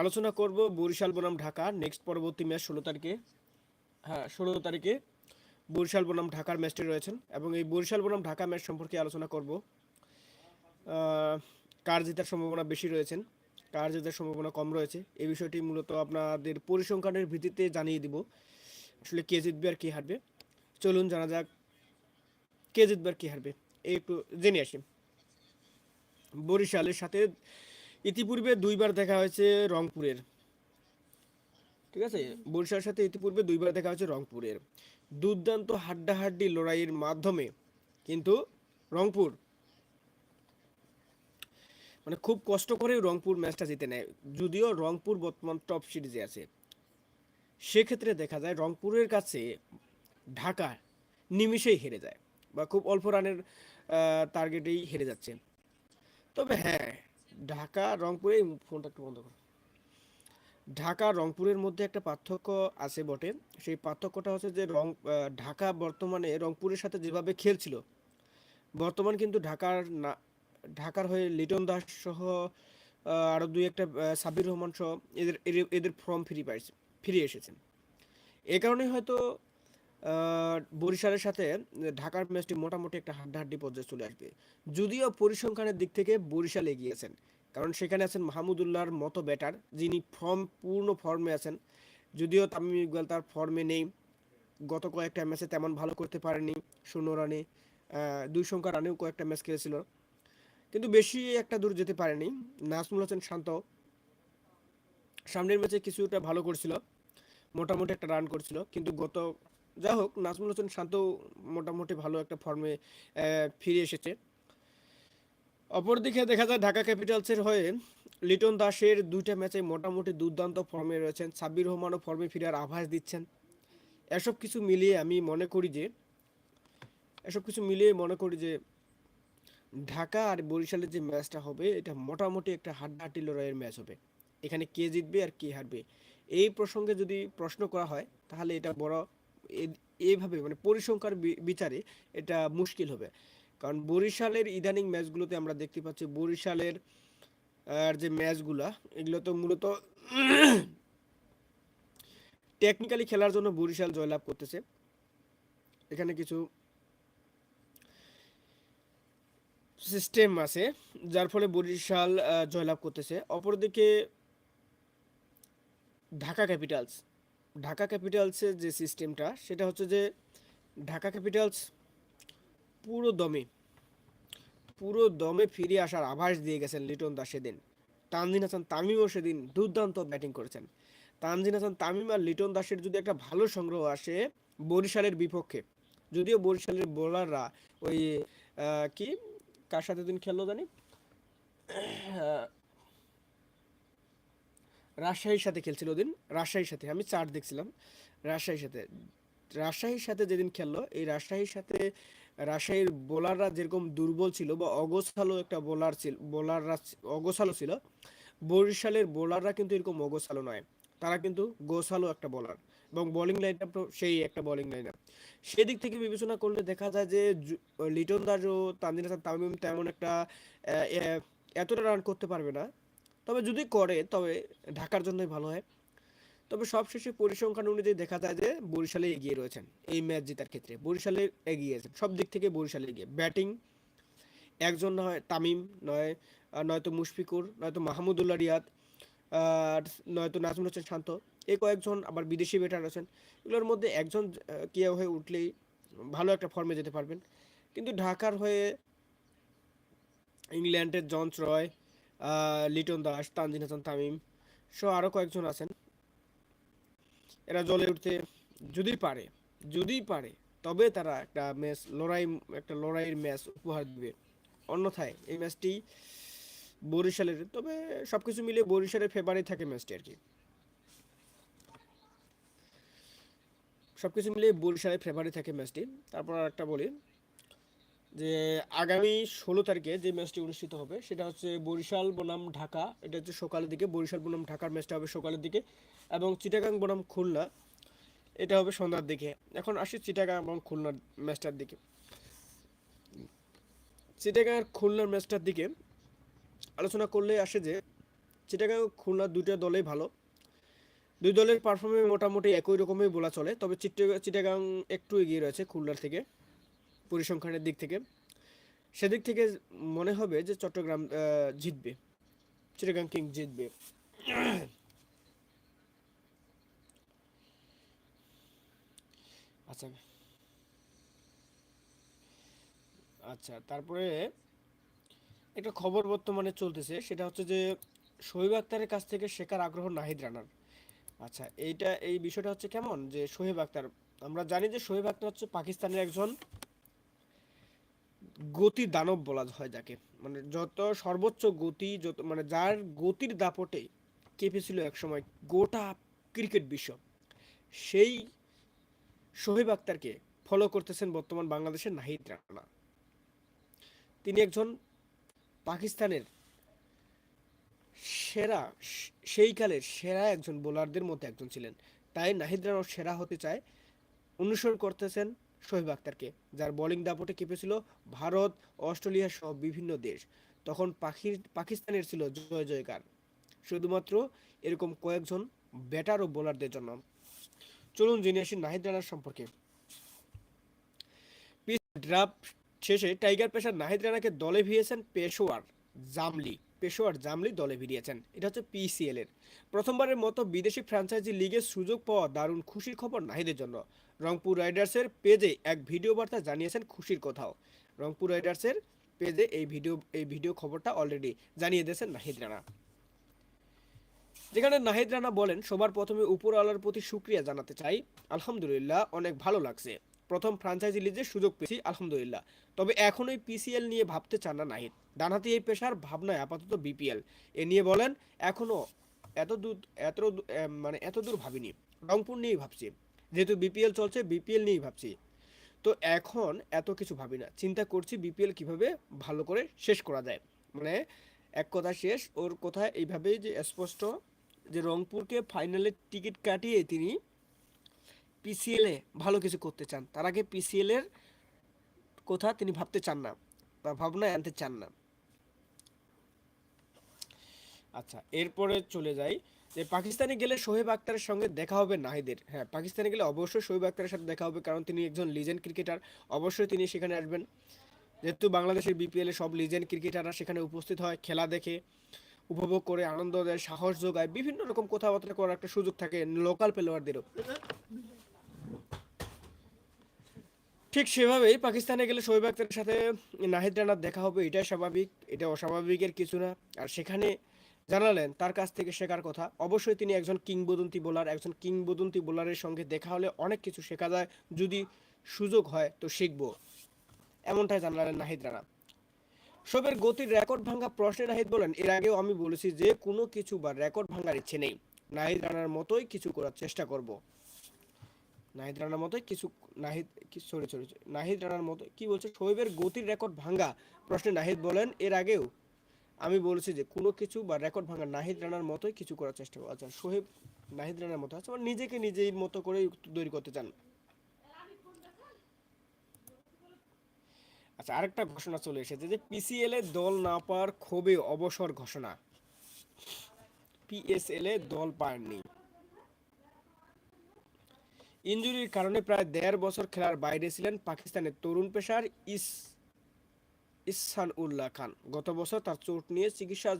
আলোচনা করব বরিশাল বনাম ঢাকা নেক্সট পরবর্তী ম্যাচ ষোলো তারিখে। হ্যাঁ ষোলো তারিখে বরিশাল বনাম ঢাকার ম্যাচটি রয়েছেন এবং এই বরিশাল বনাম ঢাকা ম্যাচ সম্পর্কে আলোচনা করব। কার জেতার সম্ভাবনা বেশি রয়েছেন? কার জেতার সম্ভাবনা কম রয়েছে? এই বিষয়টি মূলত আপনাদের পরিসংখ্যানের ভিত্তিতে জানিয়ে দিব। আসলে কে জিতবে আর কে হারবে? চলুন জানা যাক কে জিতবে আর কে হারবে। এই একটু জেনে আসি। বরিশালের সাথে ইতিপূর্বে দুইবার দেখা হয়েছে রংপুরের। ঠিক আছে? বরিশালের সাথে ইতিপূর্বে দুইবার দেখা হয়েছে রংপুরের। দুর্দান্ত হাড্ডাহাড্ডি লড়াইয়ের মাধ্যমে কিন্তু রংপুর মানে খুব কষ্ট করে রংপুর ম্যাচটা জিতে নেয়। যদিও রংপুর বর্তমান টপ সিরিজে আছে। সেক্ষেত্রে দেখা যায় রংপুরের কাছে ঢাকা নিমিষেই হেরে যায় বা খুব অল্প রানের টার্গেটেই হেরে যাচ্ছে। তবে হ্যাঁ ঢাকা, রংপুরে এই ফোনটা একটু বন্ধ করো। ঢাকা, রংপুরের মধ্যে একটা পার্থক্য আছে বটে। সেই পার্থক্যটা হচ্ছে যে রং ঢাকা বর্তমানে রংপুরের সাথে যেভাবে খেলছিল, বর্তমান কিন্তু ঢাকার না, ঢাকার হয়ে লিটন দাস সহ আরও দুই একটা সাবির রহমান সহ এদের, এদের- ফর্ম ফিরে পাইছে ফিরে এসেছেন এ কারণে হয়তো বরিশালের সাথে ঢাকার ম্যাচটি মোটামুটি একটা হাড্ডাহাড্ডি পর্যায়ে চলে আসবে। যদিও পরিসংখ্যানের দিক থেকে বরিশাল এগিয়েছেন কারণ সেখানে আছেন মাহমুদুল্লাহর মতো ব্যাটার, যিনি ফর্ম, পূর্ণ ফর্মে আছেন। যদিও তামিম ইকবাল তার ফর্মে নেই, গত কয়েকটা ম্যাচে তেমন ভালো করতে পারেনি, শূন্য রানে দুই সংখ্যা রানেও কয়েকটা ম্যাচ খেলেছিল। কিন্তু বেশি একটা দূর যেতে পারেনি। নাজমুল হোসেন শান্ত সামনের ম্যাচে কিছুটা ভালো করছিল, মোটামুটি একটা রান করছিল। কিন্তু গত যা হোক, নাজমুল হোসেন শান্ত মোটামুটি ভালো একটা ফর্মে ফিরে এসেছে। অপরদিকে দেখা যায়, ঢাকা ক্যাপিটালসের হয়ে লিটন দাসের দুইটা ম্যাচে মোটামুটি দুর্দান্ত ফর্মে রয়েছেন। সাব্বির রহমানও ফর্মে ফিরার আভাস দিচ্ছেন। এসব কিছু মিলিয়ে আমি মনে করি যে, এসব কিছু মিলিয়ে মনে করি যে, ঢাকা আর বরিশালের যে ম্যাচটা হবে, এটা মোটামুটি একটা হাড্ডাহাড্ডি লড়াইয়ের ম্যাচ হবে। এখানে কে জিতবে আর কে হারবে, এই প্রসঙ্গে যদি প্রশ্ন করা হয়, তাহলে এটা বড় এইভাবে মানে পরিসংখ্যার বিচারে এটা মুশকিল হবে। কারণ বরিশালের ইদানিং ম্যাচগুলোতে আমরা দেখতে পাচ্ছি বরিশালের, আর যে ম্যাচগুলা, এগুলো তো মূলত টেকনিক্যালি খেলার জন্য বরিশাল জয়লাভ করতেছে। এখানে কিছু সিস্টেম আছে, যার ফলে বরিশাল জয়লাভ করতেছে। অপরদিকে ঢাকা ক্যাপিটালস ঢাকা ক্যাপিটালসের যে সিস্টেমটা, সেটা হচ্ছে যে ঢাকা ক্যাপিটালস পুরো দমে পুরো দমে ফিরে আসার আভাস দিয়ে গেছেন লিটন দাস সেদিন। তানজিন হাসান তামিমও সেদিন দুর্দান্ত ব্যাটিং করেছেন। তানজিন হাসান তামিম আর লিটন দাসের যদি একটা ভালো সংগ্রহ আসে বরিশালের বিপক্ষে, যদিও বরিশালের বোলাররা ওই কি? কার সাথে দিন খেললো জানি? রাজশাহীর সাথে খেলছিল ওদিন, রাজশাহীর সাথে, আমি চার দেখছিলাম, রাজশাহীর সাথে। রাজশাহীর সাথে যেদিন খেললো, এই রাজশাহীর সাথে রাজশাহীর বোলাররা যেরকম দুর্বল ছিল বা অগোছালো একটা বোলার ছিল বোলাররা অগোছালো ছিল, বরিশালের বোলাররা কিন্তু এরকম অগোছালো নয়। তারা কিন্তু গোছালো একটা বোলার এবং বোলিং লাইনটা সেই একটা বোলিং লাইনার সেদিক থেকে বিবেচনা করলে দেখা যায় যে লিটন দাস ও তানজিন তামিম তেমন একটা এতটা রান করতে পারবে না। তবে যদি করে, তবে ঢাকার জন্যই ভালো হয়। তবে সবশেষে পরিসংখ্যান অনুযায়ী দেখা যায় যে বরিশালে এগিয়ে রয়েছেন এই ম্যাচ জেতার ক্ষেত্রে। বরিশালে এগিয়ে আছেন, সব দিক থেকে বরিশালে এগিয়ে। ব্যাটিং একজন নয়, তামিম নয় নয়তো মুশফিকুর, নয়তো মাহমুদুল্লাহ রিয়াদ নয়তো নাজমুল হোসেন শান্ত। এই কয়েকজন আবার বিদেশি ব্যাটার আছেন। এগুলোর মধ্যে একজন কিয়া হয়ে উঠলেই ভালো একটা ফর্মে যেতে পারবেন। কিন্তু ঢাকার হয়ে ইংল্যান্ডের জন্স রয় লিটন দাস, তানজিন হাসান, তামিম সহ আরও কয়েকজন আছেন। এরা জ্বলে উঠতে যদি পারে যদি পারে, তবে তারা একটা ম্যাচ লড়াই, একটা লড়াইয়ের ম্যাচ উপহার দিবে। অন্যথায় এই ম্যাচটি বরিশালের, তবে সব কিছু মিলে বরিশালের ফেভারিট থাকে ম্যাচটি আর কি। সব কিছু মিলিয়ে বরিশালের ফেভারিট থাকে ম্যাচটি। তারপর আর একটা বলি যে আগামী ষোলো তারিখে যে ম্যাচটি অনুষ্ঠিত হবে, সেটা হচ্ছে বরিশাল, বনাম, ঢাকা। এটা হচ্ছে সকালের দিকে। বরিশাল, বনাম, ঢাকার ম্যাচটা হবে সকালের দিকে। এবং চিটাগাং, বনাম, খুলনা, এটা হবে সন্ধ্যার দিকে। এখন আসি চিটাগাং এবং খুলনার ম্যাচটার দিকে। চিটাগাং আর খুলনার ম্যাচটার দিকে আলোচনা করলে আসে যে চিটাগাং খুলনা দুইটা দলেই ভালো। দুই দলের পারফরমেন্স মোটামুটি একই রকমই বলা চলে, তবে চিটাগাং একটু এগিয়ে রয়েছে খুলনার থেকে। পরিসংখ্যানের দিক থেকে, সেদিক থেকে মনে হবে যে চট্টগ্রাম জিতবে, চিটাগাং কিং জিতবে। আচ্ছা। আচ্ছা তারপরে একটা খবর বর্তমানে চলতেছে, সেটা হচ্ছে যে শোয়েব আক্তারের কাছ থেকে শেখার আগ্রহ নাহিদ রানার। আচ্ছা এইটা, এই বিষয়টা হচ্ছে কেমন? যে শোয়েব আক্তার, আমরা জানি যে শোয়েব আক্তার হচ্ছে পাকিস্তানের একজন গতি দানব বলা হয় যাকে। মানে যত সর্বোচ্চ গতি, যত মানে যার গতির দাপটে কেঁপেছিল একসময় গোটা ক্রিকেট বিশ্ব, সেই শোহেব আক্তারকে ফলো করতেছেন বর্তমান বাংলাদেশের নাহিদ রানা। তিনি একজন পাকিস্তানের সেরা, সেই কালের সেরা একজন বোলারদের মধ্যে একজন ছিলেন। তাই নাহিদ রানাও সেরা হতে চায়। অনুসরণ করতেছেন শোহেব আক্তারকে যার বোলিং দাপটে কেঁপেছিল ভারত, অস্ট্রেলিয়া সহ বিভিন্ন দেশ। তখন পাখির, পাকিস্তানের ছিল জয় জয়কার। শুধুমাত্র এরকম কয়েকজন ব্যাটার ও বোলারদের জন্য। চলুন জেনে আসি নাহিদ রানার সম্পর্কে। ড্রাফট শেষে টাইগার পেশার নাহিদ রানাকে দলে ভিড়িয়েছেন পেশোয়ার জামলি পেশোয়ার জামলি দলে ভিড়িয়েছেন। এটা হচ্ছে পিসিএল এর। প্রথমবারের মতো বিদেশি ফ্র্যাঞ্চাইজি লিগের সুযোগ পাওয়া দারুণ খুশির খবর নাহিদের জন্য। রংপুর রাইডার্সের পেজে এক ভিডিও বার্তা জানিয়েছেন খুশির কথাও। রংপুর রাইডার্সের পেজে এই ভিডিও এই ভিডিও খবরটা অলরেডি জানিয়ে দিয়েছেন নাহিদ রানা। যেখানে নাহিদ রানা বলেন, সবার প্রথমে উপরওয়ালার প্রতি শুক্রিয়া জানাতে চাই। আলহামদুলিল্লাহ, অনেক ভালো লাগছে। প্রথম ফ্রাঞ্চাইজি লিজের সুযোগ পেয়েছি, আলহামদুলিল্লাহ। তবে এখনই পিসিএল নিয়ে ভাবতে চান না নাহিদ। ডানহাতি এই পেশার ভাবনায় আপাতত বিপিএল এ নিয়ে বলেন এখনও এত দূর, এত মানে এত দূর ভাবিনি। রংপুর নিয়েই ভাবছি। যেহেতু বিপিএল চলছে বিপিএল নিয়েই ভাবছি। তো এখন এত কিছু ভাবি না। চিন্তা করছি বিপিএল কীভাবে ভালো করে শেষ করা যায়। মানে এক কথা শেষ, ওর কথা এইভাবেই যে স্পষ্ট যে রংপুরকে ফাইনালের টিকিট কাটিয়ে তিনি পিসিএলে ভালো কিছু করতে চান, তার আগে পিসিএল এর কথা তিনি ভাবতে চান না, বা ভাবনায় আনতে চান না। আচ্ছা এরপরে চলে যাই, যে পাকিস্তানে গেলে শোহেব আক্তারের সঙ্গে দেখা হবে নাহিদের। হ্যাঁ পাকিস্তানে গেলে অবশ্যই শোহেব আক্তারের সাথে দেখা হবে, কারণ তিনি একজন লিজেন্ড ক্রিকেটার অবশ্যই তিনি সেখানে আসবেন। যেহেতু বাংলাদেশের বিপিএলে সব লিজেন্ড ক্রিকেটাররা সেখানে উপস্থিত হয়, খেলা দেখে, উপভোগ করে, আনন্দ দেয়, সাহস যোগায়, বিভিন্ন রকম কথাবার্তা করার একটা সুযোগ থাকে লোকাল প্লেয়ারদেরও ঠিক সেভাবেই পাকিস্তানে গেলে শোয়েব আক্তারের সাথে নাহিদ রানার দেখা হবে, এটাই স্বাভাবিক, এটা অস্বাভাবিকের কিছু না। আর সেখানে জানালেন, তার কাছ থেকে শেখার কথা। অবশ্যই তিনি একজন কিংবদন্তি বোলার, একজন কিংবদন্তি বোলারের সঙ্গে দেখা হলে অনেক কিছু শেখা যায়, যদি সুযোগ হয় তো শিখব। এমনটাই জানালেন নাহিদ রানা। সবের গতির রেকর্ড ভাঙা প্রশ্নে নাহিদ বলেন, এর আগেও আমি বলেছি যে কোনো কিছু বা রেকর্ড ভাঙার ইচ্ছে নেই। নাহিদ রানার মতোই কিছু করার চেষ্টা করব। নাহিদ রানার মতোই কিছু নাহিদ সরি সরি নাহিদ রানার মতো কি বলছে? শোয়েবের গতির রেকর্ড ভাঙা প্রশ্নে নাহিদ বলেন, এর আগেও আমি বলেছি যে কোনো কিছু বা রেকর্ড ভাঙা নাহিদ রানার মতোই কিছু করার চেষ্টা করব আচ্ছা শোহেব নাহিদ রানার মতো আচ্ছা নিজেকে নিজের মতো করেই তৈরি করতে চান। আচ্ছা আরেকটা ঘোষণা চলে এসেছে যে পিসিএল এ দল না পাওয়ার ক্ষোভে অবসর ঘোষণা। পিএসএল এ দল পায়নি। ইনজুরির কারণে প্রায় দেড় বছর খেলার বাইরে ছিলেন পাকিস্তানের তরুণ পেশার ইস ইসান উল্লাহ খান। গত বছর তার চোট নিয়ে চিকিৎসা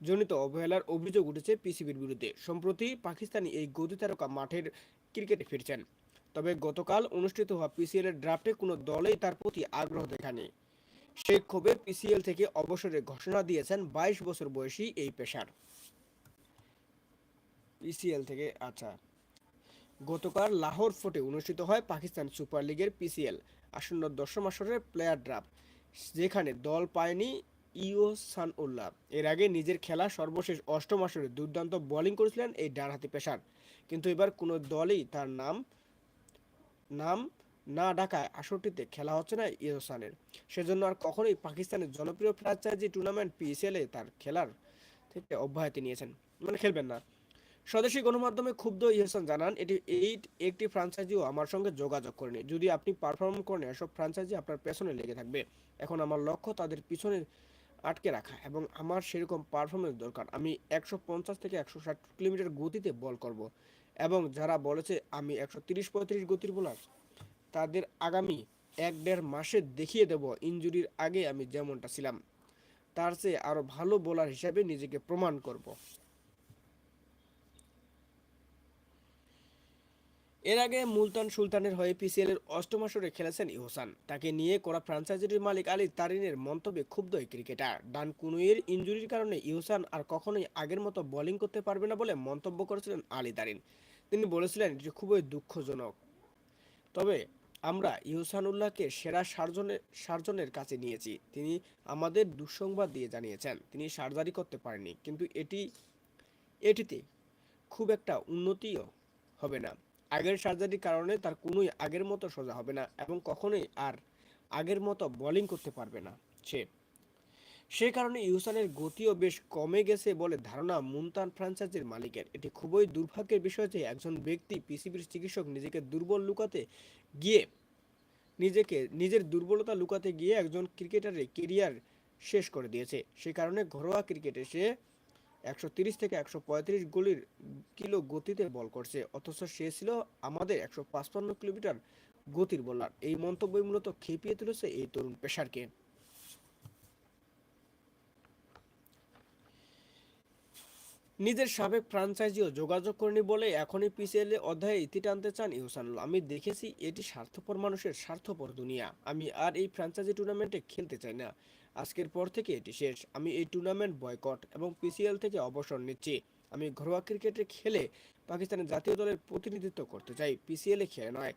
জনিত অবহেলার অভিযোগ উঠেছে পিসিবির বিরুদ্ধে। সম্প্রতি পাকিস্তানি এই গতি তারকা মাঠের ক্রিকেটে ফিরছেন। তবে গতকাল অনুষ্ঠিত হওয়া পিসিএল এর ড্রাফটে কোনো দলেই তার প্রতি আগ্রহ দেখায়নি। সেই ক্ষোভে পিসিএল থেকে অবসরের ঘোষণা দিয়েছেন বাইশ বছর বয়সী এই পেশার পিসিএল থেকে আচ্ছা। গতকাল লাহোর ফোর্টে অনুষ্ঠিত হয় পাকিস্তান সুপার লিগের পিসিএল, আসন্ন দশম আসরের প্লেয়ার ড্রাফট, যেখানে দল পায়নি ইও সান উল্লাহ এর আগে নিজের খেলা সর্বশেষ অষ্টম আসরে দুর্দান্ত বোলিং করেছিলেন এই ডানহাতি পেশার কিন্তু এবার কোনো দলই তার নাম নাম না ডাকায় আসরটিতে খেলা হচ্ছে না ইহসানের সেজন্য আর কখনোই পাকিস্তানের জনপ্রিয় ফ্র্যাঞ্চাইজি টুর্নামেন্ট পিএসএল এ তার খেলার থেকে অব্যাহতি নিয়েছেন। মানে খেলবেন না। স্বদেশী গণমাধ্যমে ক্ষুব্ধ ইহসান জানান, এটি, এই একটি ফ্রাঞ্চাইজিও আমার সঙ্গে যোগাযোগ করেনি। যদি আপনি পারফর্ম করেন, এসব ফ্রাঞ্চাইজি আপনার পেছনে লেগে থাকবে। এখন আমার লক্ষ্য তাদের পিছনে আটকে রাখা এবং আমার সেরকম পারফরমেন্স দরকার। আমি একশো পঞ্চাশ থেকে একশো ষাট কিলোমিটার গতিতে বল করব এবং যারা বলেছে আমি একশো তিরিশ পঁয়ত্রিশ গতির বোলার, তাদের আগামী এক দেড় মাসে দেখিয়ে দেব ইঞ্জুরির আগে আমি যেমনটা ছিলাম, তার চেয়ে আরও ভালো বোলার হিসাবে নিজেকে প্রমাণ করব। এর আগে মুলতান সুলতানের হয়ে পিসিএল এর অষ্টম আসরে খেলেছেন ইহসান। তাকে নিয়ে করা ফ্র্যাঞ্চাইজির মালিক আলী তারিনের মন্তব্যে ক্ষুব্ধ এই ক্রিকেটার। ডান কুনুইয়ের ইঞ্জুরির কারণে ইহসান আর কখনোই আগের মতো বোলিং করতে পারবে না বলে মন্তব্য করেছিলেন আলী তারিন। তিনি বলেছিলেন এটি খুবই দুঃখজনক। তবে আমরা ইহসানুল্লাহকে সেরা সার্জনের সার্জনের কাছে নিয়েছি। তিনি আমাদের দুঃসংবাদ দিয়ে জানিয়েছেন, তিনি সার্জারি করতে পারেননি। কিন্তু এটি, এটিতে খুব একটা উন্নতিও হবে না। আগের সার্জারির কারণে তার কোনোই আগের মতো সোজা হবে না এবং কখনোই আর আগের মতো বোলিং করতে পারবে না সে। সেই কারণে ইউসানের গতিও বেশ কমে গেছে বলে ধারণা মুনতান ফ্র্যাঞ্চাইজির মালিকের। এটি খুবই দুর্ভাগ্যের বিষয় যে একজন ব্যক্তি পিসিবির চিকিৎসক নিজেকে দুর্বল লুকাতে গিয়ে নিজেকে, নিজের দুর্বলতা লুকাতে গিয়ে একজন ক্রিকেটারের কেরিয়ার শেষ করে দিয়েছে। সে কারণে ঘরোয়া ক্রিকেটে সে একশো থেকে একশো পঁয়ত্রিশ গুলির কিলো গতিতে বল করছে। অথচ সে ছিল আমাদের একশো কিলোমিটার গতির বোলার। এই মন্তব্যই মূলত খেপিয়ে তুলেছে এই তরুণ পেশারকে নিজের সাবেক ফ্রাঞ্চাইজিও যোগাযোগ করেনি বলে এখনই পিসিএল এ অধ্যায়ে ইতি টানতে চান ইহসানুল আমি দেখেছি এটি স্বার্থপর মানুষের স্বার্থপর দুনিয়া। আমি আর এই ফ্র্যাঞ্চাইজি টুর্নামেন্টে খেলতে চাই না। আজকের পর থেকে এটি শেষ। আমি এই টুর্নামেন্ট বয়কট এবং পিসিএল থেকে অবসর নিচ্ছি। আমি ঘরোয়া ক্রিকেটে খেলে পাকিস্তানের জাতীয় দলের প্রতিনিধিত্ব করতে চাই। পিসিএল খেলে নয়।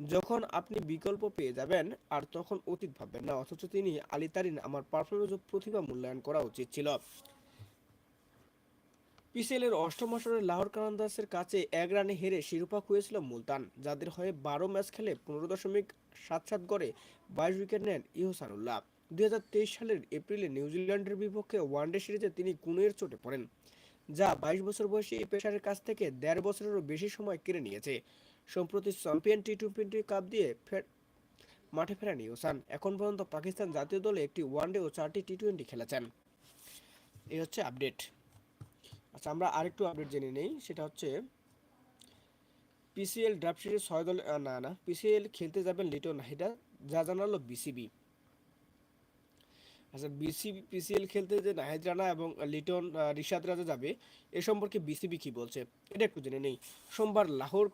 যখন আপনি বিকল্প পেয়ে যাবেন, আর তখন অতীত ভাববেন না। অথচ তিনি আলী তারিন, আমার পারফরমেন্স ও প্রতিভা মূল্যায়ন করা উচিত ছিল। পিসিএলের অষ্টম আসরে লাহোর কালান্দাসের কাছে এক রানে হেরে শিরোপা খুঁয়েছিল মুলতান, যাদের হয়ে বারো ম্যাচ খেলে পনেরো দশমিক সাত সাত গড়ে বাইশ উইকেট নেন ইহসানুল্লাহ। দুই হাজার তেইশ সালের এপ্রিলে নিউজিল্যান্ডের বিপক্ষে ওয়ানডে সিরিজে তিনি কুনের চোটে পড়েন, যা বাইশ বছর বয়সী এই পেশারের কাছ থেকে দেড় বছরেরও বেশি সময় কেড়ে নিয়েছে। সম্প্রতি চ্যাম্পিয়ন টি টোয়েন্টি কাপ দিয়ে ফের মাঠে ফেরেন ইহসান এখন পর্যন্ত পাকিস্তান জাতীয় দলে একটি ওয়ানডে ও চারটি টি টোয়েন্টি খেলেছেন। এই হচ্ছে আপডেট। আচ্ছা আমরা আরেকটু আপডেট জেনে নেই। সেটা হচ্ছে পিসিএল ড্রাফট সিরিজ ছয় দল না না পিসিএল খেলতে যাবেন লিটন নাহিদা, যা জানালো বিসিবি আচ্ছা বিসিবি পিসিএল খেলতে যে নাহিদ রানা এবং লিটন রিশাদ রাজা যাবে, এ সম্পর্কে বিসিবি কি বলছে? এটা একটু জেনে নেই। সোমবার লাহোর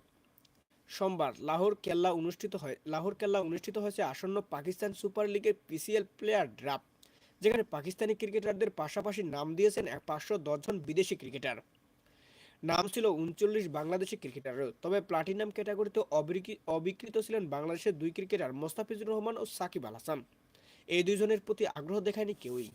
সোমবার লাহোর কেল্লা অনুষ্ঠিত হয়, লাহোর কেল্লা অনুষ্ঠিত হয়েছে আসন্ন পাকিস্তান সুপার লিগের পিসিএল প্লেয়ার ড্রাফট যেখানে পাকিস্তানি ক্রিকেটারদের পাশাপাশি নাম দিয়েছেন এক পাঁচশো দশজন বিদেশি ক্রিকেটার। নাম ছিল উনচল্লিশ বাংলাদেশি ক্রিকেটারও তবে প্লাটিনাম ক্যাটাগরিতে অবিকৃ- অবিকৃত ছিলেন বাংলাদেশের দুই ক্রিকেটার, মোস্তাফিজুর রহমান ও সাকিব আল হাসান। এই দুইজনের প্রতি আগ্রহ দেখায়নি কেউই।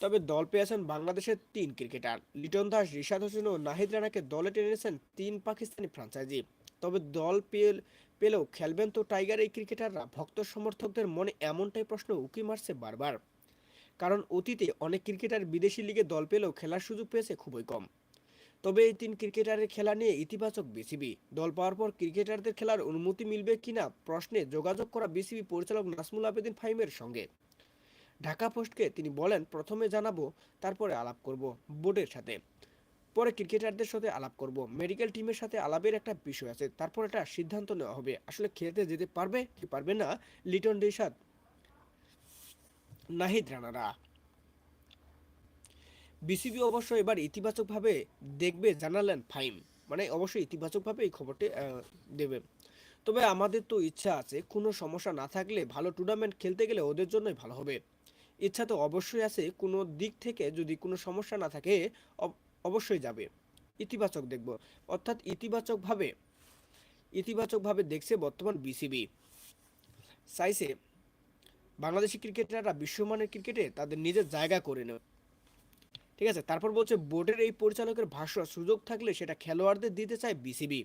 তবে দল পেয়েছেন বাংলাদেশের তিন ক্রিকেটার। লিটন দাস, রিশাদ হোসেন ও নাহিদ রানাকে দলে টেনেছেন তিন পাকিস্তানি ফ্রাঞ্চাইজি তবে দল পেল পেলেও খেলবেন তো টাইগার এই ক্রিকেটাররা। ভক্ত সমর্থকদের মনে এমনটাই প্রশ্ন উকি মারছে বারবার। কারণ অতীতে অনেক ক্রিকেটার বিদেশি লিগে দল পেলেও খেলার সুযোগ পেয়েছে খুবই কম। তবে এই তিন ক্রিকেটারের খেলা নিয়ে ইতিবাচক বিসিবি। দল পাওয়ার পর ক্রিকেটারদের খেলার অনুমতি মিলবে কিনা প্রশ্নে যোগাযোগ করা বিসিবি পরিচালক নাসমুল আবেদিন ফাহিমের সঙ্গে। ঢাকা পোস্টকে তিনি বলেন, প্রথমে জানাব, তারপরে আলাপ করব, বোর্ডের সাথে। পরে ক্রিকেটারদের সাথে আলাপ করব। মেডিকেল টিমের সাথে আলাপের একটা বিষয় আছে, তারপর একটা সিদ্ধান্ত নেওয়া হবে। আসলে খেলতে যেতে পারবে কি পারবে না, লিটন রিশাদ নাহিদ রানারা। বিসিবি অবশ্য এবার ইতিবাচকভাবে দেখবে, জানালেন ফাইম মানে অবশ্যই ইতিবাচকভাবে এই খবরটি দেবে। তবে আমাদের তো ইচ্ছা আছে, কোনো সমস্যা না থাকলে ভালো টুর্নামেন্ট খেলতে গেলে ওদের জন্যই ভালো হবে। ইচ্ছা তো অবশ্যই আছে, কোনো দিক থেকে যদি কোনো সমস্যা না থাকে, অব- অবশ্যই যাবে। ইতিবাচক দেখব। অর্থাৎ ইতিবাচকভাবে ইতিবাচকভাবে দেখছে বর্তমান বিসিবি। চাইছে বাংলাদেশি ক্রিকেটাররা বিশ্বমানের ক্রিকেটে তাদের নিজের জায়গা করে নেয় ঠিক আছে? তারপর বলছে বোর্ডের এই পরিচালকের ভাষ্য, সুযোগ থাকলে সেটা খেলোয়াড়দের দিতে চায় বিসিবি।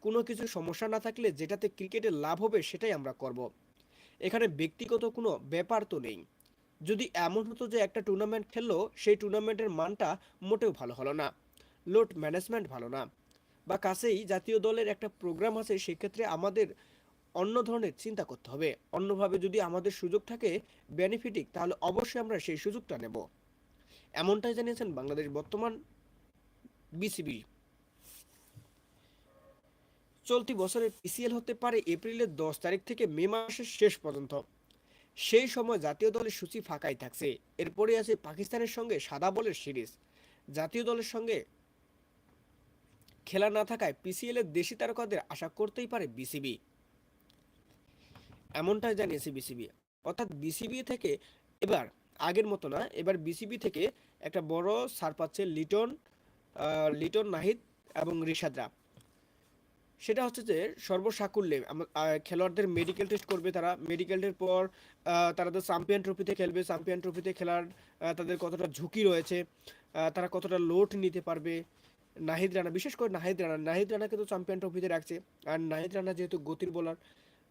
কোনো কিছু সমস্যা না থাকলে যেটাতে ক্রিকেটে লাভ হবে সেটাই আমরা করব। এখানে ব্যক্তিগত কোনো ব্যাপার তো নেই। যদি এমন হতো যে একটা টুর্নামেন্ট খেললো, সেই টুর্নামেন্টের মানটা মোটেও ভালো হলো না। লোড ম্যানেজমেন্ট ভালো না। বা কাছেই জাতীয় দলের একটা প্রোগ্রাম আছে, সেক্ষেত্রে আমাদের অন্য ধরনের চিন্তা করতে হবে। অন্যভাবে যদি আমাদের সুযোগ থাকে, বেনিফিটিক, তাহলে অবশ্যই আমরা সেই সুযোগটা নেব। এমনটাই জানিয়েছেন বাংলাদেশ বর্তমান বিসিবি চলতি বছরের পিসিএল হতে পারে এপ্রিলের দশ তারিখ থেকে মে মাসের শেষ পর্যন্ত। সেই সময় জাতীয় দলের সূচি ফাঁকাই থাকছে। এরপরে আছে পাকিস্তানের সঙ্গে সাদা বলের সিরিজ। জাতীয় দলের সঙ্গে খেলা না থাকায় পিসিএল এর দেশি তারকাদের আশা করতেই পারে বিসিবি এমনটাই জানিয়েছে বিসিবি অর্থাৎ বিসিবি থেকে এবার আগের মতো না। এবার বিসিবি থেকে একটা বড় সার পাচ্ছে লিটন লিটন নাহিদ এবং রিশাদরা সেটা হচ্ছে যে সর্বসাকুল্যে খেলোয়াড়দের মেডিকেল টেস্ট করবে তারা। মেডিকেলের পর তারা তো চ্যাম্পিয়ন ট্রফিতে খেলবে। চ্যাম্পিয়ন ট্রফিতে খেলার তাদের কতটা ঝুঁকি রয়েছে তারা কতটা লোড নিতে পারবে। নাহিদ রানা, বিশেষ করে নাহিদ রানা। নাহিদ রানাকে তো চ্যাম্পিয়ন ট্রফিতে রাখছে। আর নাহিদ রানা যেহেতু গতির বোলার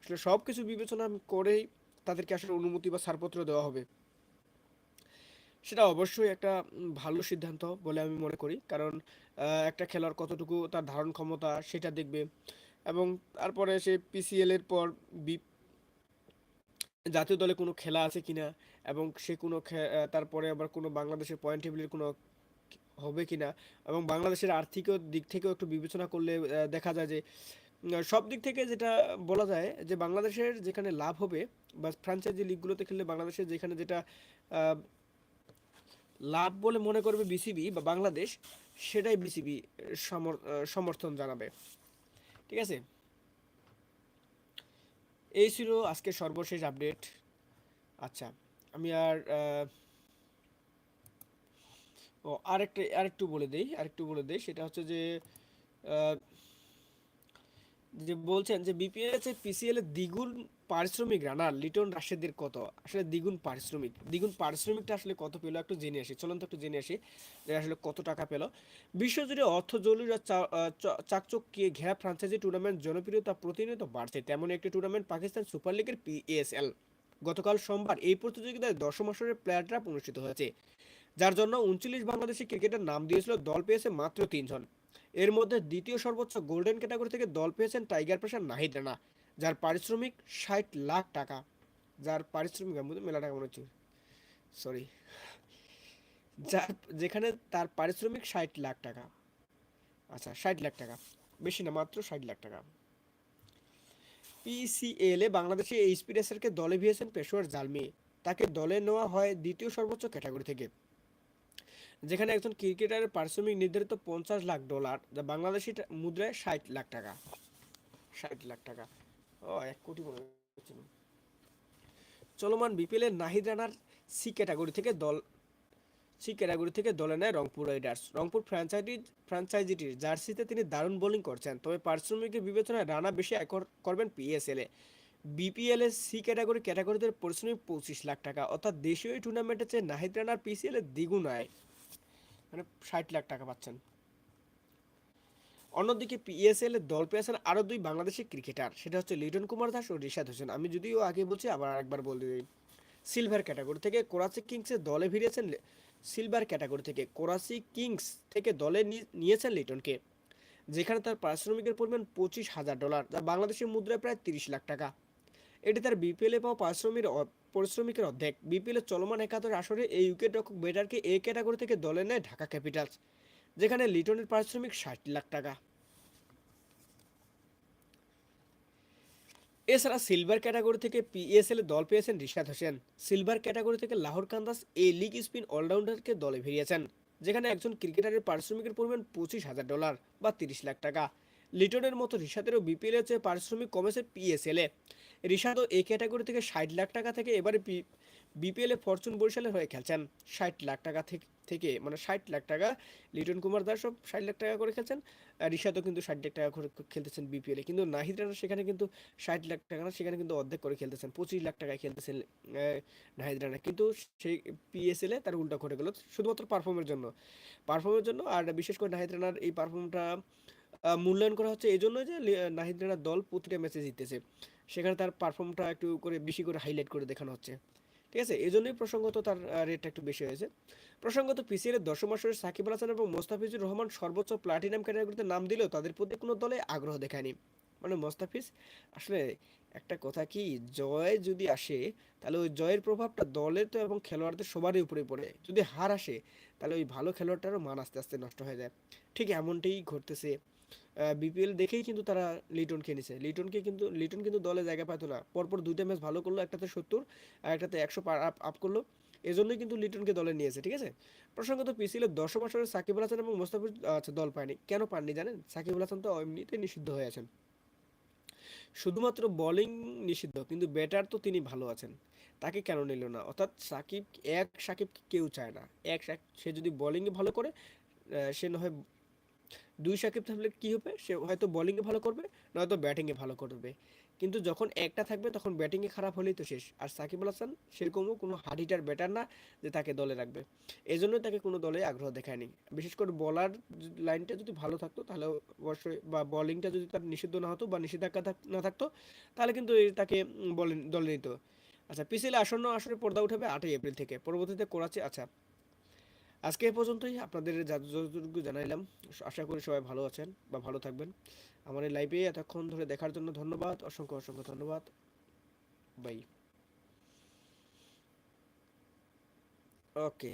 আসলে সব কিছু বিবেচনা করেই তাদেরকে আসলে অনুমতি বা ছাড়পত্র দেওয়া হবে। সেটা অবশ্যই একটা ভালো সিদ্ধান্ত বলে আমি মনে করি। কারণ একটা খেলার কতটুকু তার ধারণ ক্ষমতা সেটা দেখবে। এবং তারপরে সে পিসিএল এর পর বি, জাতীয় দলে কোনো খেলা আছে কিনা? এবং সে কোনো তারপরে আবার কোনো বাংলাদেশের পয়েন্ট টেবিলের কোনো হবে কিনা? এবং বাংলাদেশের আর্থিক দিক থেকেও একটু বিবেচনা করলে দেখা যায় যে সব দিক থেকে যেটা বলা যায় যে, বাংলাদেশের যেখানে লাভ হবে বা ফ্র্যাঞ্চাইজি লিগগুলোতে খেললে বাংলাদেশের যেখানে যেটা লাভ বলে মনে করবে বিসিবি বা বাংলাদেশ, সেটাই বিসিবি সমর্থন জানাবে। ঠিক আছে? এই ছিল আজকে সর্বশেষ আপডেট। আচ্ছা আমি আর ও, আরেকটা, আরেকটু বলে দেই, আরেকটু বলে দেই, সেটা হচ্ছে যে যে বলছেন যে বিপিএল পিসিএল এর দ্বিগুণ পারিশ্রমিক রানার লিটন রাশেদের কত? আসলে দ্বিগুণ পারিশ্রমিক। দ্বিগুণ পারিশ্রমিকটা আসলে কত পেল? একটু জেনে আসি। চলুন একটু জেনে আসি যে আসলে কত টাকা পেল। বিশ্বজুড়ে অর্থ জরুরি আর চা- আহ, চ- চাকচক্যে ঘেরা ফ্রাঞ্চাইজি টুর্নামেন্ট জনপ্রিয়তা প্রতিনিয়ত বাড়ছে। তেমন একটি টুর্নামেন্ট পাকিস্তান সুপার লিগের পিএসএল গতকাল সোমবার এই প্রতিযোগিতায় দশম আসরের প্লেয়ার ড্রাফ অনুষ্ঠিত হয়েছে। যার জন্য উনচল্লিশ বাংলাদেশি ক্রিকেটার নাম দিয়েছিল দল পেয়েছে মাত্র তিনজন। এর মধ্যে দ্বিতীয় সর্বোচ্চ গোল্ডেন ক্যাটাগরি থেকে দল পেয়েছেন টাইগার পেশার নাহিদ রানা। যার পারিশ্রমিক ষাট লাখ টাকা। যার পারিশ্রমিক, আমি মেলা টাকা মনে হচ্ছে। সরি যার, যেখানে তার পারিশ্রমিক ষাট লাখ টাকা। আচ্ছা ষাট লাখ টাকা। বেশি না, মাত্র ষাট লাখ টাকা। পিসিএল বাংলাদেশে এই স্পিডেসারকে দলে ভিয়েছেন পেশোয়ার জালমি। তাকে দলে নেওয়া হয় দ্বিতীয় সর্বোচ্চ ক্যাটাগরি থেকে। যেখানে একজন ক্রিকেটারের পারিশ্রমিক নির্ধারিত পঞ্চাশ লাখ ডলার, যা বাংলাদেশি মুদ্রায় ষাট লাখ টাকা। ষাট লাখ টাকা। এক কোটি মনে চলমান বিপিএল এর নাহিদ রানার সি ক্যাটাগরি থেকে দল সি ক্যাটাগরি থেকে দলে নেয় রংপুর রাইডার্স। রংপুর ফ্র্যাঞ্চাইজি ফ্র্যাঞ্চাইজিটির জার্সিতে তিনি দারুণ বোলিং করছেন, তবে পারিশ্রমিকের বিবেচনায় রানা বেশি করবেন পিএসএল এ। বিপিএল এর সি ক্যাটাগরি ক্যাটাগরিতে পরিশ্রমিক পঁচিশ লাখ টাকা, অর্থাৎ দেশীয় টুর্নামেন্টের চেয়ে নাহিদ রানার পিসিএল এর দ্বিগুণ আয় মানে ষাট লাখ টাকা পাচ্ছেন। অন্যদিকে পিএসএল এর দল পেয়েছেন আরও দুই বাংলাদেশি ক্রিকেটার, সেটা হচ্ছে লিটন কুমার দাস ও রিশাদ হোসেন। আমি যদিও আগে বলছি, আবার একবার বলে দিই। সিলভার ক্যাটাগরি থেকে করাচি কিংসের দলে ফিরেছেন সিলভার ক্যাটাগরি থেকে করাচি কিংস থেকে দলে নিয়েছেন লিটনকে, যেখানে তার পারিশ্রমিকের পরিমাণ পঁচিশ হাজার ডলার, যা বাংলাদেশের মুদ্রায় প্রায় তিরিশ লাখ টাকা। এটি তার বিপিএলে পাওয়া পারিশ্রমিক পরিশ্রমিকের অর্ধেক। বিপিএল এর চলমান একাদশ আসরে এই উইকেট রক্ষক বেটারকে এ ক্যাটাগরি থেকে দলে নেয় ঢাকা ক্যাপিটালস, যেখানে লিটনের পারিশ্রমিক ষাট লাখ টাকা। এছাড়া সিলভার ক্যাটাগরি থেকে পিএসএল দল পেয়েছেন রিশাদ হোসেন। সিলভার ক্যাটাগরি থেকে লাহোর কান্দাস এ লিগ স্পিন অলরাউন্ডারকে দলে ভিড়িয়েছেন, যেখানে একজন ক্রিকেটারের পারিশ্রমিকের পরিমাণ পঁচিশ হাজার ডলার বা তিরিশ লাখ টাকা। লিটনের মতো রিশাদেরও বিপিএল এর চেয়ে পারিশ্রমিক কমেছে পিএসএল। এ রিশাদও এই ক্যাটাগরি থেকে ষাট লাখ টাকা থেকে এবারে বিপিএল ফরচুন বরিশালের হয়ে খেলছেন। ষাট লাখ টাকা থেকে থেকে মানে ষাট লাখ টাকা লিটন কুমার দাসও ষাট লাখ টাকা করে খেলছেন। রিশাদও কিন্তু ষাট লাখ টাকা করে খেলতেছেন বিপিএলে কিন্তু নাহিদ রানা সেখানে কিন্তু ষাট লাখ টাকা না, সেখানে কিন্তু অর্ধেক করে খেলতেছেন। পঁচিশ লাখ টাকায় খেলতেছেন নাহিদ রানা। কিন্তু সেই পিএসএল তার উল্টা ঘটে গেল, শুধুমাত্র পারফর্মের জন্য। পারফর্মের জন্য, আর বিশেষ করে নাহিদ রানার এই পারফর্মটা মূল্যায়ন করা হচ্ছে এই জন্য যে নাহিদ রানার দল প্রতিটা ম্যাচে জিততেছে সেখানে তার পারফর্মটা একটু করে বেশি করে হাইলাইট করে দেখানো হচ্ছে। ঠিক আছে? এই জন্যই প্রসঙ্গত তার রেটটা একটু বেশি হয়েছে। প্রসঙ্গত পিসিএল এর দশম আসরে সাকিব আল হাসান এবং মোস্তাফিজুর রহমান সর্বোচ্চ প্লাটিনাম ক্যাটাগরিতে নাম দিলেও তাদের প্রতি কোনো দলে আগ্রহ দেখায়নি। মানে মোস্তাফিজ, আসলে একটা কথা কি, জয় যদি আসে, তাহলে ওই জয়ের প্রভাবটা দলের তো এবং খেলোয়াড়দের সবারই উপরে পড়ে। যদি হার আসে, তাহলে ওই ভালো খেলোয়াড়টারও মান আস্তে আস্তে নষ্ট হয়ে যায়। ঠিক এমনটাই ঘটতেছে। বিপিএল দেখেই কিন্তু তারা লিটনকে নিছে। লিটনকে কিন্তু লিটন কিন্তু দলে জায়গা পাইতো না। পরপর দুইটা ম্যাচ ভালো করল, একটাতে সত্তর আর একটাতে একশো আপ আপ করল। এজন্যই কিন্তু লিটনকে দলে নিয়েছে ঠিক আছে? প্রসঙ্গত পিসিএলের দশম আসরে সাকিব আল হাসান এবং মোস্তাফিজ আচ্ছা দল পায়নি। কেন পাননি জানেন? সাকিব আল হাসান তো এমনিতেই নিষিদ্ধ হয়ে আছেন। শুধুমাত্র বোলিং নিষিদ্ধ, কিন্তু ব্যাটার তো তিনি ভালো আছেন। তাকে কেন নিল না? অর্থাৎ সাকিব, এক সাকিব কেউ চায় না। এক সে যদি বোলিংয়ে ভালো করে সে না হয় দুই সাকিব থাকলে কি হবে? সে হয়তো বোলিংয়ে ভালো করবে, নয়তো ব্যাটিংয়ে ভালো করবে। কিন্তু যখন একটা থাকবে, তখন ব্যাটিংয়ে খারাপ হলেই তো শেষ। আর সাকিব আল হাসান সেরকমও কোনো হার্ড হিটার ব্যাটার না যে তাকে দলে রাখবে। এই জন্যই তাকে কোনো দলে আগ্রহ দেখায়নি বিশেষ করে বলার লাইনটা যদি ভালো থাকতো, তাহলে অবশ্যই বা বোলিংটা যদি তার নিষিদ্ধ না হতো বা নিষেধাজ্ঞা না থাকতো, তাহলে কিন্তু তাকে বলে, দলে নিত। আচ্ছা পিসিএল আসন্ন আসরে পর্দা উঠাবে আটই এপ্রিল থেকে। পরবর্তীতে করাচি আচ্ছা আজকে এ পর্যন্তই। আপনাদের যতটুকু জানাইলাম। আশা করি সবাই ভালো আছেন বা ভালো থাকবেন। আমার এই লাইভে এতক্ষণ ধরে দেখার জন্য ধন্যবাদ। অসংখ্য অসংখ্য ধন্যবাদ। Bye okay